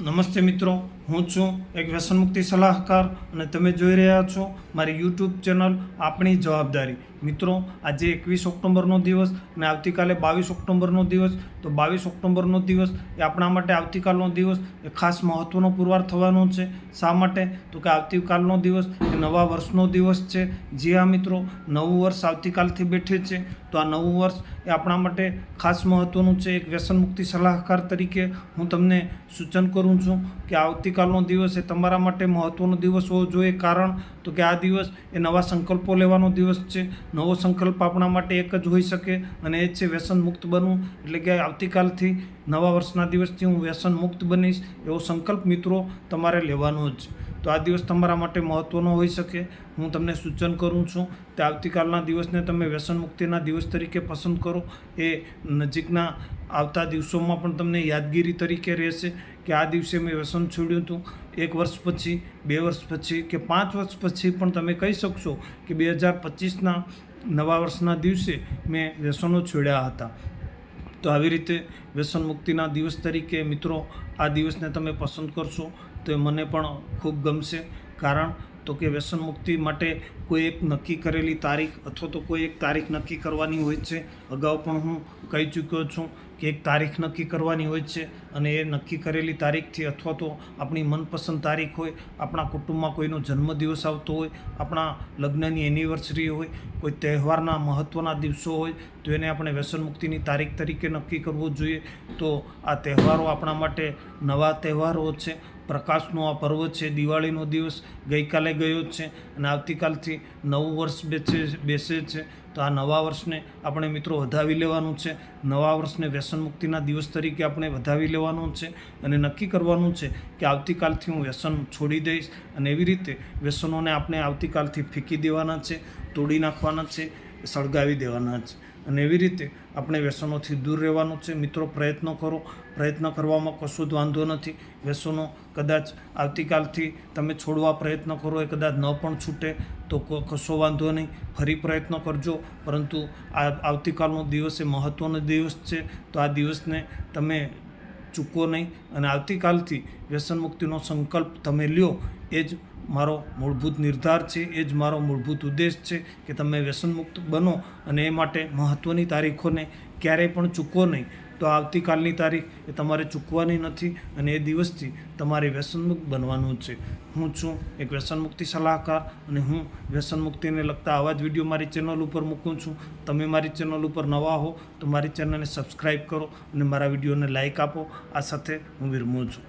નમસ્તે મિત્રો. હું છું એક વ્યસન મુક્તિ સલાહકાર અને તમે જોઈ રહ્યા છો મારી યુટ્યુબ ચેનલ આપણી જવાબદારી. મિત્રો, આજે એકવીસ ઓક્ટોબરનો દિવસ અને આવતીકાલે બાવીસ ઓક્ટોબરનો દિવસ. તો બાવીસ ઓક્ટોબરનો દિવસ એ આપણા માટે આવતીકાલનો દિવસ, એ ખાસ મહત્ત્વનો પુરવાર થવાનો છે. શા માટે? તો કે આવતીકાલનો દિવસ એ નવા વર્ષનો દિવસ છે. જે આ મિત્રો, નવું વર્ષ આવતીકાલથી બેઠે છે. તો આ નવું વર્ષ એ આપણા માટે ખાસ મહત્ત્વનું છે. એક વ્યસન મુક્તિ સલાહકાર તરીકે હું તમને સૂચન કરું છું કે આવતીકાલનો દિવસ એ તમારા માટે મહત્ત્વનો દિવસ હોવો જોઈએ. કારણ તો કે આ દિવસ એ નવા સંકલ્પો લેવાનો દિવસ છે. નવો સંકલ્પ આપણા માટે એક જ હોઈ શકે અને એ છે વ્યસન મુક્ત બનવું. એટલે કે આવતીકાલથી નવા વર્ષના દિવસથી હું વ્યસન મુક્ત બનીશ એવો સંકલ્પ મિત્રો તમારે લેવાનો જ. તો આ દિવસ તમારા માટે મહત્ત્વનો હોઈ શકે. હું તમને સૂચન કરું છું તે આવતીકાલના દિવસને તમે વ્યસન મુક્તિના દિવસ તરીકે પસંદ કરો. એ નજીકના આવતા દિવસોમાં પણ તમને યાદગીરી તરીકે રહેશે કે આ દિવસે મેં વ્યસન છોડ્યું હતું. એક વર્ષ પછી, બે વર્ષ પછી કે પાંચ વર્ષ પછી પણ તમે કહી શકશો કે બે હજાર પચીસના નવા વર્ષના દિવસે મેં વ્યસનો છોડ્યા હતા. તો આવી રીતે વ્યસન મુક્તિના દિવસ તરીકે મિત્રો આ દિવસને તમે પસંદ કરશો તો એ મને પણ ખૂબ ગમશે. કારણ તો કે વ્યસન મુક્તિ માટે કોઈ એક નક્કી કરેલી તારીખ અથવા તો કોઈ એક તારીખ નક્કી કરવાની હોય છે. અગાઉ પણ હું કહી ચૂક્યો છું કે એક તારીખ નક્કી કરવાની હોય છે અને એ નક્કી કરેલી તારીખથી અથવા તો આપણી મનપસંદ તારીખ હોય, આપણા કુટુંબમાં કોઈનો જન્મદિવસ આવતો હોય, આપણા લગ્નની એનિવર્સરી હોય, કોઈ તહેવારના મહત્ત્વના દિવસો હોય, તો એને આપણે વ્યસન મુક્તિની તારીખ તરીકે નક્કી કરવું જોઈએ. તો આ તહેવારો આપણા માટે નવા તહેવારો છે, પ્રકાશનો આ પર્વ છે, દિવાળીનો દિવસ ગઈકાલે ગયો જ છે અને આવતીકાલથી નવું વર્ષ બેસે બેસે છે. તો આ નવા વર્ષને આપણે મિત્રો વધાવી લેવાનું છે. નવા વર્ષને વ્યસન મુક્તિના દિવસ તરીકે આપણે વધાવી લેવાનું છે અને નક્કી કરવાનું છે કે આવતીકાલથી હું વ્યસન છોડી દઈશ અને એવી રીતે વ્યસનોને આપણે આવતીકાલથી ફેંકી દેવાના છે, તોડી નાખવાના છે, સળગાવી દેવાના છે અને એવી રીતે આપણે વ્યસનોથી દૂર રહેવાનું છે. મિત્રો, પ્રયત્નો કરો. પ્રયત્ન કરવામાં કશું જ વાંધો નથી. વ્યસનો કદાચ આવતીકાલથી તમે છોડવા પ્રયત્ન કરો, એ કદાચ ન પણ છૂટે. તો કશો વાંધો નહીં. ફરી પ્રયત્ન કરજો. પરંતુ આ આવતીકાલનો દિવસ એ મહત્ત્વનો દિવસ છે. તો આ દિવસને તમે ચૂકો નહીં. અને આવતીકાલથી વ્યસન મુક્તિનો સંકલ્પ તમે લ્યો. એ જ મારો મૂળભૂત નિર્ધાર છે, એ જ મારો મૂળભૂત ઉદ્દેશ છે કે તમે વ્યસનમુક્ત બનો અને એ માટે મહત્ત્વની તારીખોને ક્યારેય પણ ચૂકો નહીં. તો આવતીકાલની તારીખ એ તમારે ચૂકવાની નથી અને એ દિવસથી તમારે વ્યસનમુક્ત બનવાનું છે. હું છું એક વ્યસનમુક્તિ સલાહકાર અને હું વ્યસનમુક્તિને લગતા આવા જ વીડિયો મારી ચેનલ ઉપર મૂકું છું. તમે મારી ચેનલ ઉપર નવા હો તો મારી ચેનલને સબસ્ક્રાઈબ કરો અને મારા વિડીયોને લાઇક આપો. આ સાથે હું વિરમું છું.